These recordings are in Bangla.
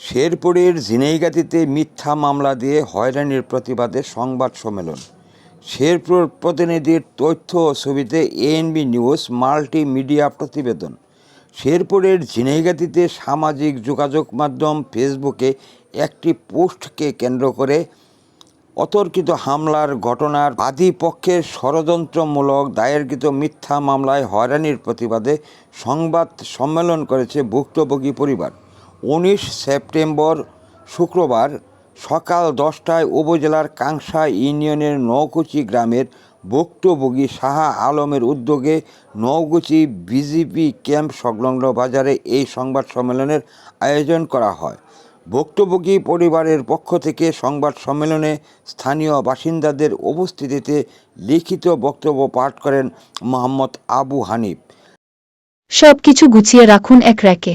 শেরপুরের ঝিনাইগাতিতে মিথ্যা মামলা দিয়ে হয়রানির প্রতিবাদে সংবাদ সম্মেলন। শেরপুর প্রতিনিধির তথ্য ও ছবিতে এএনবি নিউজ মাল্টি মিডিয়া প্রতিবেদন। শেরপুরের ঝিনাইগাতিতে সামাজিক যোগাযোগ মাধ্যম ফেসবুকে একটি পোস্টকে কেন্দ্র করে অতর্কিত হামলার ঘটনার বাদী ষড়যন্ত্রমূলক দায়েরকৃত মিথ্যা মামলায় হয়রানির প্রতিবাদে সংবাদ সম্মেলন করেছে ভুক্তভোগী পরিবার। উনিশ সেপ্টেম্বর শুক্রবার সকাল দশটায় উপজেলার কাংসা ইউনিয়নের নৌকুচি গ্রামের ভুক্তভোগী শাহা আলমের উদ্যোগে নৌকুচি বিজিপি ক্যাম্প সংলগ্ন বাজারে এই সংবাদ সম্মেলনের আয়োজন করা হয়। ভুক্তভোগী পরিবারের পক্ষ থেকে সংবাদ সম্মেলনে স্থানীয় বাসিন্দাদের উপস্থিতিতে লিখিত বক্তব্য পাঠ করেন মোহাম্মদ আবু হানিফ। সব কিছু গুছিয়ে রাখুন এক র্যাকে।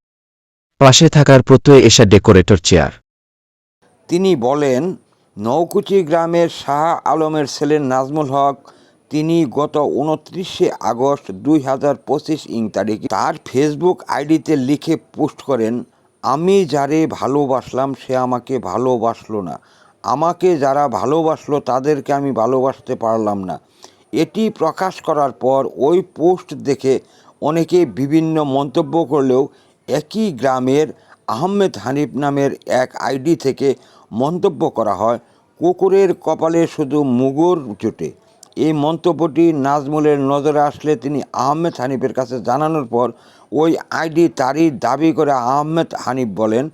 পাশে থাকার প্রত্যয় এসা ডেকোরেটর চেয়ার। তিনি বলেন নৌকুচি গ্রামের শাহ আলমের ছেলে নাজমুল হক, তিনি গত উনত্রিশে আগস্ট দুই হাজার পঁচিশ ইং তারিখে তার ফেসবুক আইডিতে লিখে পোস্ট করেন, আমি যারে ভালোবাসলাম, সে আমাকে ভালোবাসলো না। আমাকে যারা ভালোবাসলো, তাদেরকে আমি ভালোবাসতে পারলাম না। এটি প্রকাশ করার পর ওই পোস্ট দেখে অনেকে বিভিন্ন মন্তব্য করলেও একই গ্রামের আহমেদ হানিফ নামের এক আইডি থেকে মন্তব্য করা হয়, কুকুরের কপালে শুধু মুগুর জোটে। এই মন্তব্যটি নাজমুলের নজরে আসলে তিনি আহমেদ হানিফের কাছে জানানোর পর ওই আইডি তারই দাবি করে আহমেদ হানিফ বলেন,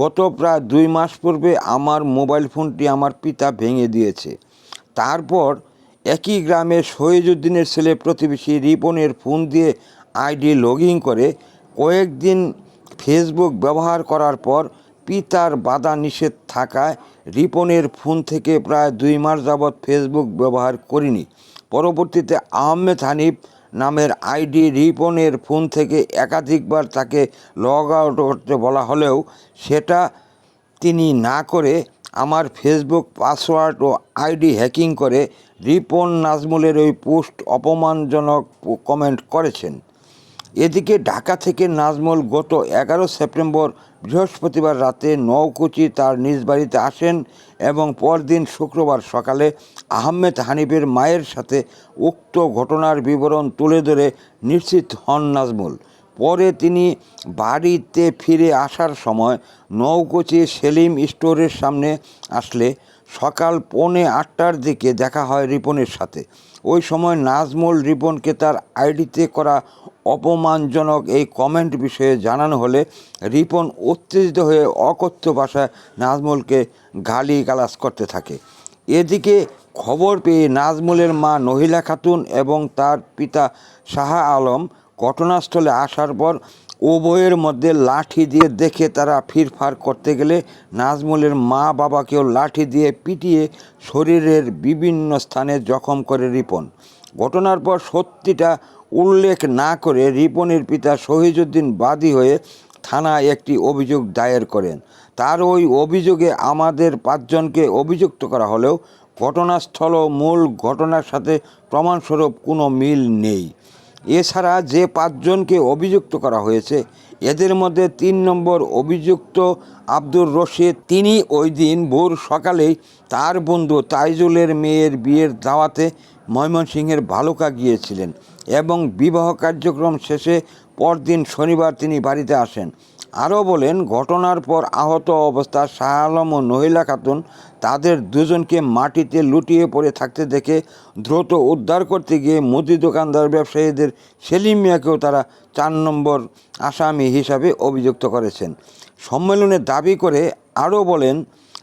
গত প্রায় দুই মাস পূর্বে আমার মোবাইল ফোনটি আমার পিতা ভেঙে দিয়েছে। তারপর একই গ্রামে শহীদুদ্দিনের ছেলে প্রতিবেশী রিপনের ফোন দিয়ে আইডি লগ করে কয়েকদিন ফেসবুক ব্যবহার করার পর পিতার বাধা নিষেধ থাকায় রিপনের ফোন থেকে প্রায় দুই মাস যাবৎ ফেসবুক ব্যবহার করিনি। পরবর্তীতে আহমেদ হানিফ নামের আইডি রিপনের ফোন থেকে একাধিকবার তাকে লগ আউট করতে বলা হলেও সেটা তিনি না করে আমার ফেসবুক পাসওয়ার্ড ও আইডি হ্যাকিং করে রিপন নাজমুলের ওই পোস্ট অপমানজনক কমেন্ট করেছেন। এদিকে ঢাকা থেকে নাজমল গত এগারো সেপ্টেম্বর বৃহস্পতিবার রাতে নৌকুচি তার নিজ বাড়িতে আসেন এবং পরদিন শুক্রবার সকালে আহমেদ হানিফের মায়ের সাথে উক্ত ঘটনার বিবরণ তুলে ধরে নিশ্চিত হন নাজমুল। পরে তিনি বাড়িতে ফিরে আসার সময় নৌকুচি সেলিম স্টোরের সামনে আসলে সকাল পৌনে আটটার দিকে দেখা হয় রিপনের সাথে। ওই সময় নাজমুল রিপনকে তার আইডিতে করা অপমানজনক এই কমেন্ট বিষয়ে জানানো হলে রিপন উত্তেজিত হয়ে অকথ্য ভাষায় নাজমুলকে গালি গালাজ করতে থাকে। এদিকে খবর পেয়ে নাজমুলের মা নহিলা খাতুন এবং তার পিতা শাহ আলম ঘটনাস্থলে আসার পর উভয়ের মধ্যে লাঠি দিয়ে দেখে তারা ফিরফার করতে গেলে নাজমুলের মা বাবাকেও লাঠি দিয়ে পিটিয়ে শরীরের বিভিন্ন স্থানে জখম করে রিপন। ঘটনার পর সত্যিটা উল্লেখ না করে রিপনের পিতা শহীদুদ্দিন বাদী হয়ে থানায় একটি অভিযোগ দায়ের করেন। তার ওই অভিযোগে আমাদের পাঁচজনকে অভিযুক্ত করা হলেও ঘটনাস্থল মূল ঘটনার সাথে প্রমাণস্বরূপ কোনো মিল নেই। এছাড়া যে পাঁচজনকে অভিযুক্ত করা হয়েছে, এদের মধ্যে তিন নম্বর অভিযুক্ত আব্দুর রশিদ। তিনি ওই দিন ভোর সকালেই তার বন্ধু তাইজুলের মেয়ের বিয়ের দাওয়াতে ময়মনসিংহের ভালুকা গিয়েছিলেন এবং বিবাহ কার্যক্রম শেষে পরদিন শনিবার তিনি বাড়িতে আসেন। আরও বলেন, ঘটনার পর আহত অবস্থা শাহ আলম ও নহিলা খাতুন তাদের দুজনকে মাটিতে লুটিয়ে পড়ে থাকতে দেখে দ্রুত উদ্ধার করতে গিয়ে মুদি দোকানদার ব্যবসায়ীদের সেলিম মিয়াকেও তারা চার নম্বর আসামি হিসাবে অভিযুক্ত করেছেন। সম্মেলনে দাবি করে আরও বলেন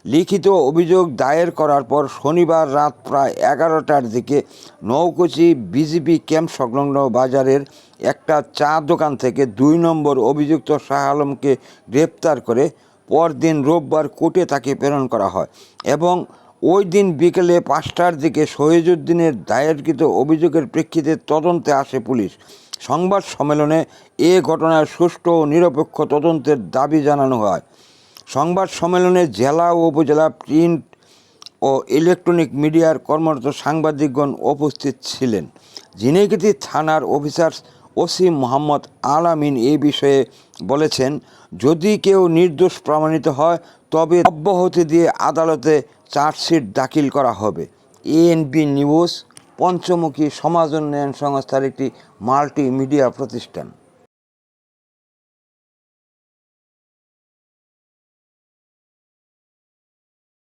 লিখিত অভিযোগ দায়ের করার পর শনিবার রাত প্রায় এগারোটার দিকে নৌকুচি বিজিবি ক্যাম্প সংলগ্ন বাজারের একটা চা দোকান থেকে দুই নম্বর অভিযুক্ত শাহ আলমকে গ্রেপ্তার করে পরদিন রোববার কোর্টে তাকে প্রেরণ করা হয় এবং ওই দিন বিকেলে পাঁচটার দিকে শহীদুদ্দিনের দায়েরকৃত অভিযোগের প্রেক্ষিতে তদন্তে আসে পুলিশ। সংবাদ সম্মেলনে এ ঘটনার সুষ্ঠু ও নিরপেক্ষ তদন্তের দাবি জানানো হয়। সংবাদ সম্মেলনে জেলা ও উপজেলা প্রিন্ট ও ইলেকট্রনিক মিডিয়ার কর্মরত সাংবাদিকগণ উপস্থিত ছিলেন। ঝিনাইগাতি থানার অফিসার ওসি মোহাম্মদ আলামিন এ বিষয়ে বলেছেন, যদি কেউ নির্দোষ প্রমাণিত হয়, তবে অব্যাহতি দিয়ে আদালতে চার্জশিট দাখিল করা হবে। এএনবি নিউজ, পঞ্চমুখী সমাজ উন্নয়ন সংস্থার একটি মাল্টিমিডিয়া প্রতিষ্ঠান।